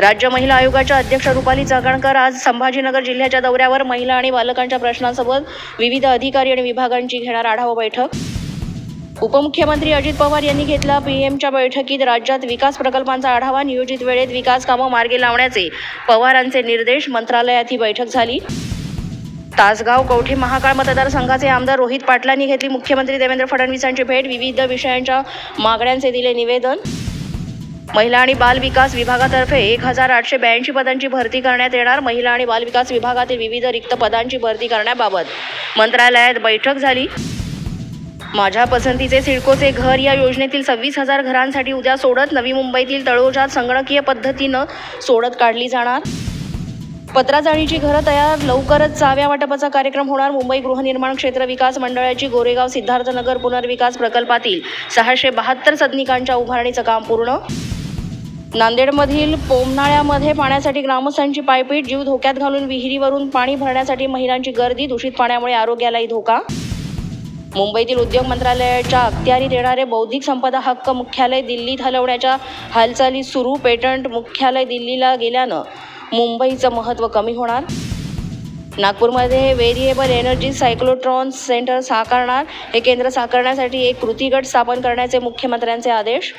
राज्य महिला आयोगाच्या अध्यक्ष रुपाली चाकणकर आज संभाजीनगर जिल्ह्याच्या दौऱ्यावर महिला आणि बालकांच्या प्रश्नांसोबत विविध अधिकारी आणि विभागांची घेणार आढावा बैठक. उपमुख्यमंत्री अजित पवार यांनी घेतला पीएमच्या बैठकीत राज्यात विकास प्रकल्पांचा आढावा नियोजित वेळेत विकास कामं मार्गी लावण्याचे पवारांचे निर्देश मंत्रालयात ही बैठक झाली. तासगाव कवठे महाकाळ मतदारसंघाचे आमदार रोहित पाटलांनी घेतली. मुख्यमंत्री देवेंद्र फडणवीसांची भेट विविध विषयांच्या मागण्यांचे दिले निवेदन. महिला आणि बाल विकास विभागातर्फे एक हजार आठशे ब्याऐंशी पदांची भरती करण्यात येणार. महिला आणि बाल विकास विभागातील विविध रिक्त पदांची भरती करण्याबाबत मंत्रालयात बैठक झाली. माझ्या पसंतीचे सिडकोचे घर या योजनेतील सव्वीस हजार घरांसाठी उद्या सोडत नवी मुंबईतील तळोजात संगणकीय पद्धतीनं सोडत काढली जाणार. पत्राचाळीची घरं तयार लवकरच चाव्या वाटपाचा कार्यक्रम होणार. मुंबई गृहनिर्माण क्षेत्र विकास मंडळाची गोरेगाव सिद्धार्थनगर पुनर्विकास प्रकल्पातील सहाशे बहात्तर सदनिकांच्या उभारणीचं काम पूर्ण नांदेडमधील पोमनाळ्यामध्ये पाण्यासाठी ग्रामस्थांची पायपीट जीव धोक्यात घालून विहिरीवरून पाणी भरण्यासाठी महिलांची गर्दी दूषित पाण्यामुळे आरोग्यालाही धोका. मुंबईतील उद्योग मंत्रालयाच्या अखत्यारीत येणारे बौद्धिक संपदा हक्क मुख्यालय दिल्लीत हलवण्याच्या हालचाली सुरू पेटंट मुख्यालय दिल्लीला गेल्यानं मुंबईचं महत्त्व कमी होणार. नागपूरमध्ये व्हेरिएबल एनर्जी सायक्लोट्रॉन सेंटर साकारणार हे केंद्र साकारण्यासाठी एक कृती गट स्थापन करण्याचे मुख्यमंत्र्यांचे आदेश.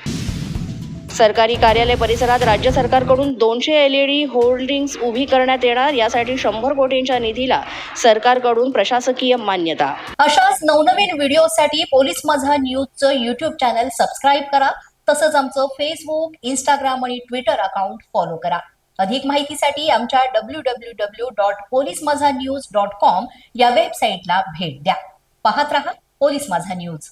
सरकारी कार्यालय परिसरात राज्य सरकारकडून दोनशे एल ई डी होल्डिंग्स उभी करण्यात येणार. यासाठी शंभर कोटींच्या निधीला सरकारकडून प्रशासकीय मान्यता. अशाच नवनवीन व्हिडिओसाठी पोलीस माझा न्यूजचं युट्यूब चॅनल सबस्क्राईब करा. तसंच आमचं फेसबुक इंस्टाग्राम आणि ट्विटर अकाउंट फॉलो करा. अधिक माहितीसाठी आमच्या W W W dot police माझा न्यूज डॉट कॉम या वेबसाईटला भेट द्या. पाहत रहा पोलीस माझा न्यूज.